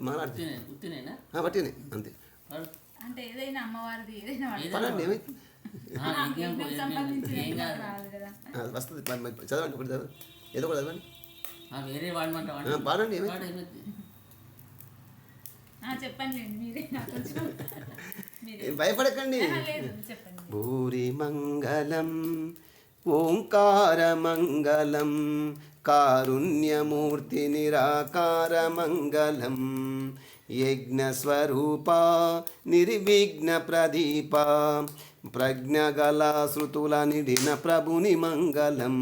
మాట్లాడితే పట్టినే అంతే. అంటే ఏదైనా అమ్మవారిది వస్తుంది చదవండి ఒకటి చదవండి. ఏదో ఒకటి చదవండి. ఆ, వేరే వాడమంటావా పాడండి భయపడకండి. ఆహా, లేదు చెప్పండి. భూరి మంగళం ఓంకార మంగళం కారుణ్యమూర్తి నిరాకార మంగళం. యజ్ఞస్వరూప నిర్విఘ్న ప్రదీప. ప్రజ్ఞగల శృతుల నిడిన ప్రభుని మంగళం.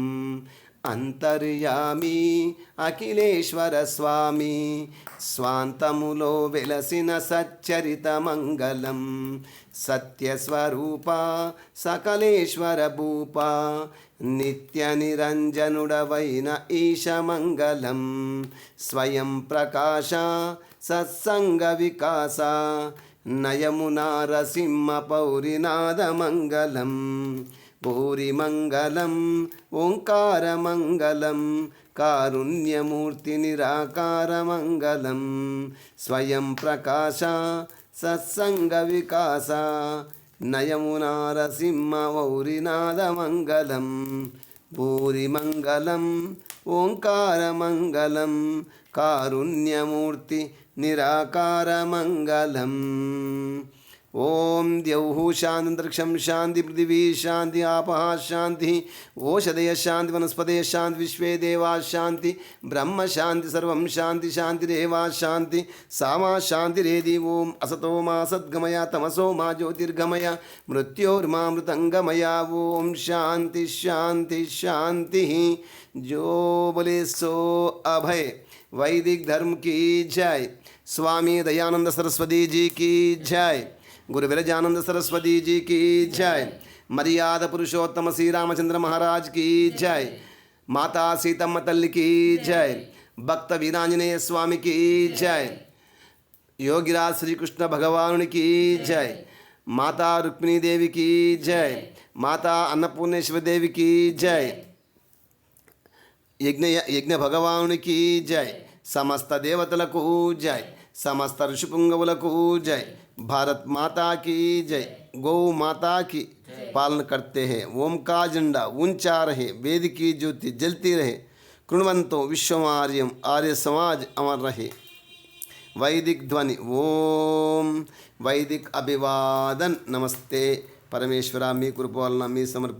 అంతర్యామి అఖిలేశ్వర స్వామి. స్వాంతములో వెలసిన సచ్చరిత మంగళం. సత్యస్వరూప సకలేశ్వర భూప. నిత్య నిరంజనుడవైన ఈశమంగళం స్వయం ప్రకాశ సత్సంగ వికాస. నయమునారసింహ పౌరినాదమంగళం భూరిమంగళం ఓంకారమంగళం కారుణ్యమూర్తి నిరాకారమంగళం స్వయం ప్రకాశ సత్సంగ వికాస నయమునారసింహ వౌరినాదమంగళం పూరిమంగళం ఓంకారమంగళం కారుణ్యమూర్తి నిరాకారమంగళం. ओम द्यौः शान्तिन्तरिक्षं शांति पृथिवी शांति आप शांति। ओषधय शांति वनस्पत शांति, विश्व देवा शांति, ब्रह्म शान्ति सर्वं शांति शान्तिरेवा शान्ति सा मा शान्तिरेधि ओम, असतो मा सद्गमय, तमसो मा ज्योतिर्गमय, मृत्योर्मामृतङ्गमय ओम शांति शांति शांति। जो बोले सो अभय। वैदिक धर्म की जय। स्वामी दयानंद सरस्वती जी की जय। गुरु विरजानंद सरस्वती जी की जय मर्यादा पुरुषोत्तम श्री रामचंद्र महाराज की जय माता सीतम्म तल्ली की जय भक्त वीरांजनेय स्वामी की जय योगिराज श्री कृष्ण भगवान की जय माता रुक्मिणी देवी की जय माता अन्नपूर्णेश्वर देवी की जय యజ్ఞ యజ్ఞ భగవానునికి జై సమస్త దేవతలకు జై సమస్త ఋషిపుంగవులకు జై भारत माता की जय गौ माता की पालन करते हैं ओम का झंडा ऊंचा रहे वेद की ज्योति जलती रहे कृणवंतो विश्वमार्यम आर्य समाज अमर रहे वैदिक ध्वनि ఓం వైదిక్ అభివాదన్ నమస్తే పరమేశ్వర మీ కృప వలన మీ సమర్ప